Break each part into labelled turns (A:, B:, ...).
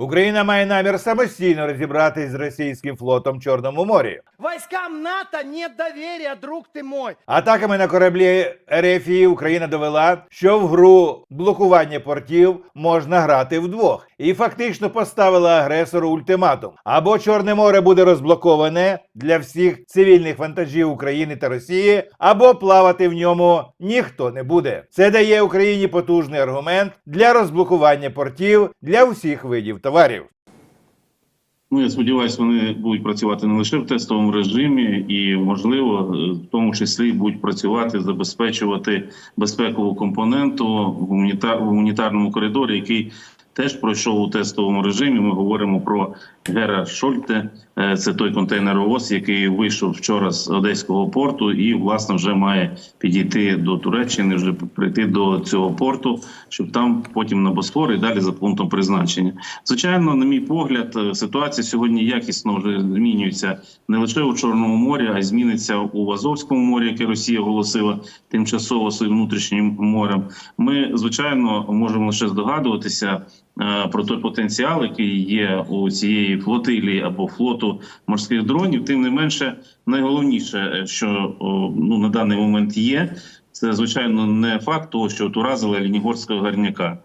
A: Україна має намір самостійно розібратись з російським флотом в Чорному морі.
B: Військам НАТО нет довір'я, друг ти мой.
A: Атаками на кораблі РФІ Україна довела, що в гру блокування портів можна грати вдвох, і фактично поставила агресору ультиматум: або Чорне море буде розблоковане для всіх цивільних вантажів України та Росії, або плавати в ньому ніхто не буде. Це дає Україні потужний аргумент для розблокування портів для всіх видів товарів.
C: Ну, я сподіваюся, вони будуть працювати не лише в тестовому режимі, і можливо, в тому числі будуть працювати, забезпечувати безпекову компоненту в гуманітарному коридорі, який теж пройшов у тестовому режимі. Ми говоримо про Гера Шольте. Е, Це той контейнеровоз, який вийшов вчора з одеського порту, і власне вже має підійти до Туреччини, вже прийти до цього порту, щоб там потім на Босфор і далі за пунктом призначення. Звичайно, на мій погляд, е, ситуація сьогодні якісно вже змінюється не лише у Чорному морі, а й зміниться у Азовському морі, яке Росія оголосила тимчасово своїм внутрішнім морем. Ми звичайно можемо лише здогадуватися е, про той потенціал, який є у цієї флотилії або флоту морських дронів. Тим не менше, найголовніше, е, що ну на даний момент є, це звичайно не факт того, що от уразили Лінігорського гарняка.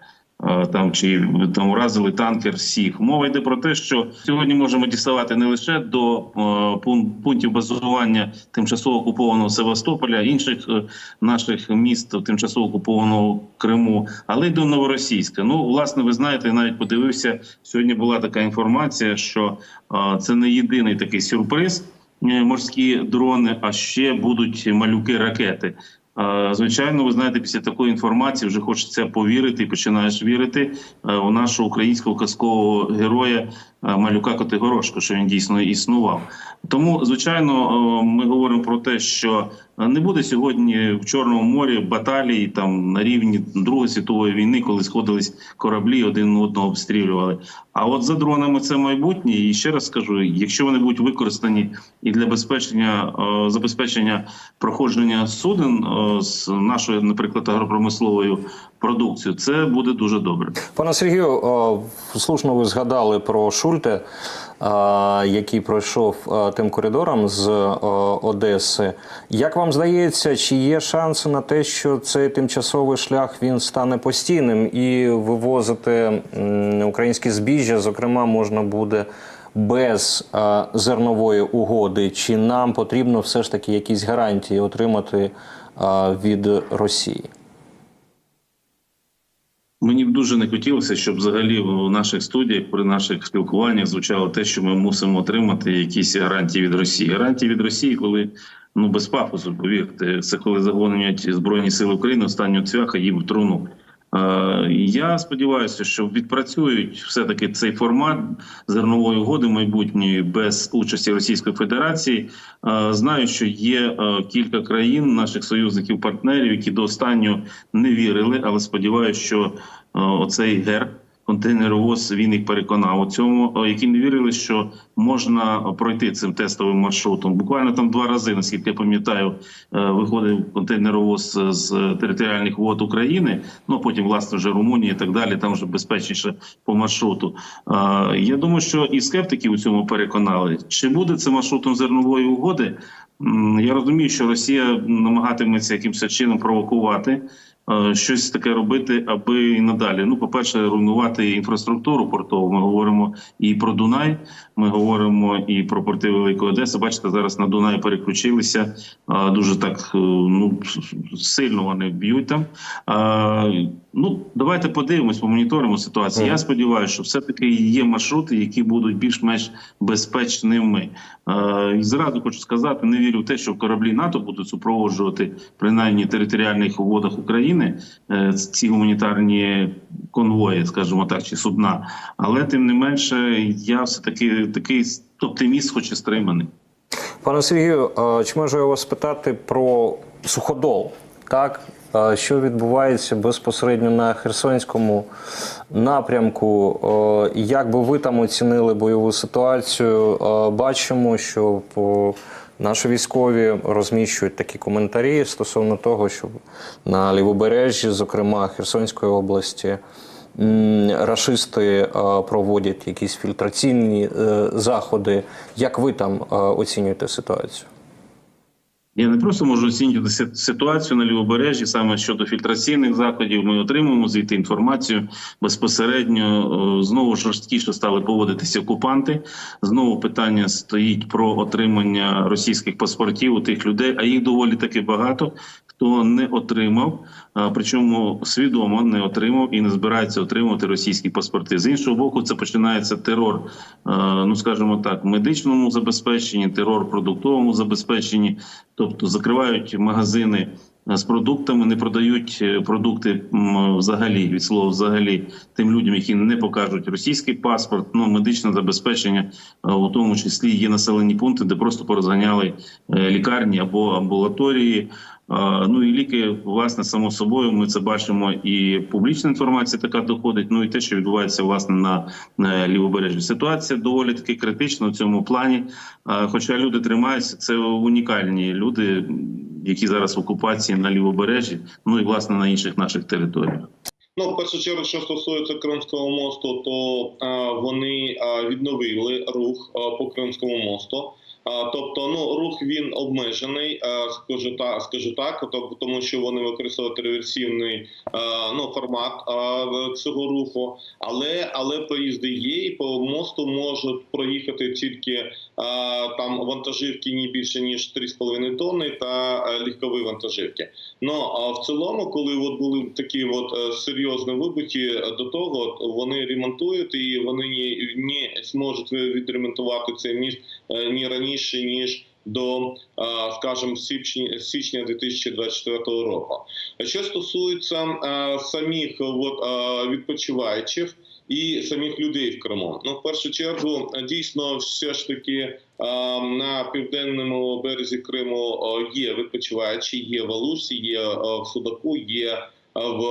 C: Е, Там чи там уразили танкер Сіг. Мова йде про те, що сьогодні можемо діставати не лише до е, пунктів базування тимчасово окупованого Севастополя, інших е, наших міст тимчасово окупованого Криму, але й до Новоросійська. Ну, власне, ви знаєте, я навіть подивився сьогодні. Була така інформація, що е, це не єдиний такий сюрприз. е, Морські дрони, а ще будуть малюки ракети. Звичайно, ви знаєте, після такої інформації вже хочеться повірити і починаєш вірити е, у нашого українського казкового героя малюка Котигорошко, що він дійсно існував. Тому, звичайно, е, ми говоримо про те, що е, не буде сьогодні в Чорному морі баталій там на рівні Другої світової війни, коли сходились кораблі, один одного обстрілювали. А от за дронами це майбутнє. І ще раз скажу: якщо вони будуть використані і для безпечення е, забезпечення проходження суден е, з нашою, наприклад, агропромисловою продукцією, це буде дуже добре.
D: Пане Сергію, слушно ви згадали про Шульте, який пройшов тим коридором з Одеси. Як вам здається, чи є шанси на те, що цей тимчасовий шлях він стане постійним і вивозити українське збіжжя, зокрема, можна буде без зернової угоди? Чи нам потрібно все ж таки якісь гарантії отримати від Росії?
C: Мені б дуже не хотілося, щоб взагалі в наших студіях при наших спілкуваннях звучало те, що ми мусимо отримати якісь гарантії від Росії. Гарантії від Росії, коли ну без пафосу, повірте, це коли загонять збройні сили України останнього цвяха їм в труну. Е, Я сподіваюся, що відпрацюють все таки цей формат зернової угоди майбутньої без участі Російської Федерації. Е, Знаю, що є е, кілька країн, наших союзників, партнерів, які до останнього не вірили, але сподіваюся, що оцей герб. Контейнеровоз він їх переконав у цьому, е, які не вірили, що можна пройти цим тестовим маршрутом. Буквально там два рази, наскільки я пам'ятаю, е, виходив контейнеровоз з територіальних вод України. Ну потім, власне, вже Румунія і так далі. Там вже безпечніше по маршруту. Е, Я думаю, що і скептики у цьому переконали. Чи буде це маршрутом зернової угоди? Я розумію, що Росія намагатиметься якимось чином провокувати. Е, Щось таке робити, аби і надалі. Ну, по-перше, руйнувати інфраструктуру портову. Ми говоримо і про Дунай, ми говоримо і про порти Великої Одеси. Бачите, зараз на Дунай переключилися. е, Дуже так е, ну сильно вони б'ють там. Ну, давайте подивимось, помоніторимо ситуацію. Я сподіваюся, що все-таки є маршрути, які будуть більш-менш безпечними. Е, І зразу хочу сказати, не вірю в те, що кораблі НАТО будуть супроводжувати принаймні територіальних водах України е, ці гуманітарні конвої, скажімо так, чи судна. Але тим не менше, я все таки такий оптиміст, хоч і стриманий.
D: Пане Сергію, е, чи можу я вас спитати про суходол? Так, що відбувається безпосередньо на Херсонському напрямку? Е, Як би ви там оцінили бойову ситуацію? Е, Бачимо, що по наші військові розміщують такі коментарі стосовно того, що на лівобережжі, зокрема Херсонської області, рашисти е, проводять якісь фільтраційні е, заходи. Як ви там е, оцінюєте ситуацію?
C: Я не просто можу оцінювати ситуацію на лівобережжі саме щодо фільтраційних заходів. Ми отримуємо звідти інформацію безпосередньо. Знову жорсткіше стали поводитися окупанти. Знову питання стоїть про отримання російських паспортів у тих людей, а їх доволі таки багато. Хто не отримав, причому свідомо не отримав і не збирається отримувати російські паспорти. З іншого боку, це починається терор, ну скажімо так, медичному забезпеченні, терор продуктовому забезпеченні, тобто закривають магазини з продуктами, не продають е, продукти взагалі від слова взагалі тим людям, які не покажуть російський паспорт. Ну медичне забезпечення, у тому числі є населені пункти, де просто порозганяли е, лікарні або амбулаторії. Ну і ліки, власне, само собою, ми це бачимо, і публічна інформація така доходить. Ну і те, що відбувається власне на, лівобережжі. Ситуація доволі таки критична в цьому плані. Хоча люди тримаються, це унікальні люди, які зараз в окупації на лівобережжі, ну і власне на інших наших територіях.
E: Ну, в першу чергу, що стосується Кримського мосту, то а, вони а, відновили рух а, по Кримському мосту. Тобто, ну рух він обмежений, скажу так, скажу так, тому що вони використовують реверсивний ну формат цього руху, але але проїзди є, і по мосту можуть проїхати тільки там вантажівки не більше ніж 3,5 тонни та легкові вантажівки. Ну а в цілому, коли от були такі от е, серйозні е, до того вони ремонтують і вони не зможуть відремонтувати цей міст е, ні раніше ніж. До, скажімо, січня січня 2024 року. Що стосується самих от, відпочиваючих і самих людей в Криму, ну в першу чергу дійсно все ж таки на південному березі Криму є відпочиваючі, є в Алусі, є в Судаку, є в,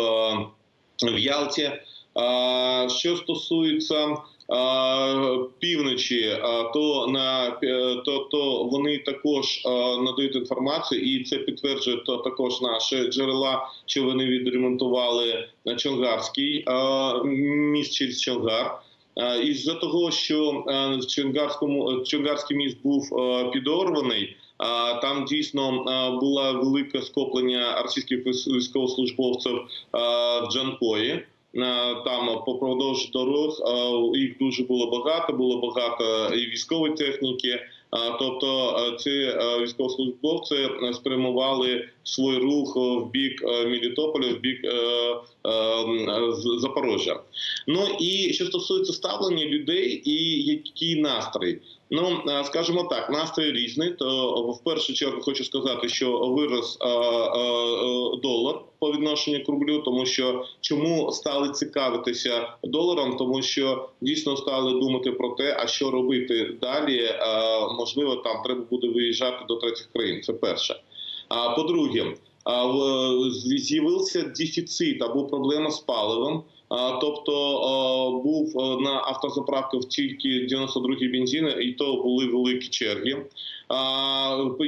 E: в Ялті. Що стосується півночі, то на е, то, то вони також надають інформацію, і це підтверджує то також наші джерела, що вони відремонтували Чонгарський міст через Чонгар. Із-за того, що Чонгарському Чонгарський міст був підорваний. Там дійсно було велике скоплення російських військовослужбовців в Джанкої. Е, Там попродовж дорог е, їх дуже було багато. Було багато і військової техніки. Тобто е, ці е, військовослужбовці е, спрямували свій рух е, в бік е, Мелітополя, в бік е, е, м, з- Запоріжжя. Ну і що стосується ставлення людей і який настрій. Ну е, скажімо так, настрій різний. То в першу чергу хочу сказати, що вирос е, е, е, по відношенню к рублю, тому що чому стали цікавитися доларом, тому що дійсно стали думати про те, а що робити далі. Е, можливо, там треба буде виїжджати до третіх країн. Це перше. А по-друге, з'явився дефіцит або проблема з паливом. Тобто був на автозаправках тільки 92-й бензин, і то були великі черги.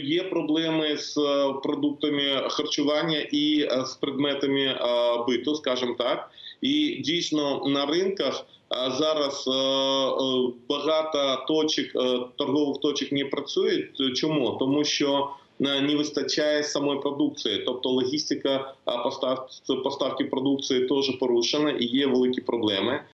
E: Є проблеми з продуктами харчування і з предметами биту, скажімо так. І дійсно на ринках зараз багато точок, торгових точок не працюють. Чому? Тому що е, не вистачає самої продукції, тобто логістика а, поставки продукції теж порушена і є великі проблеми.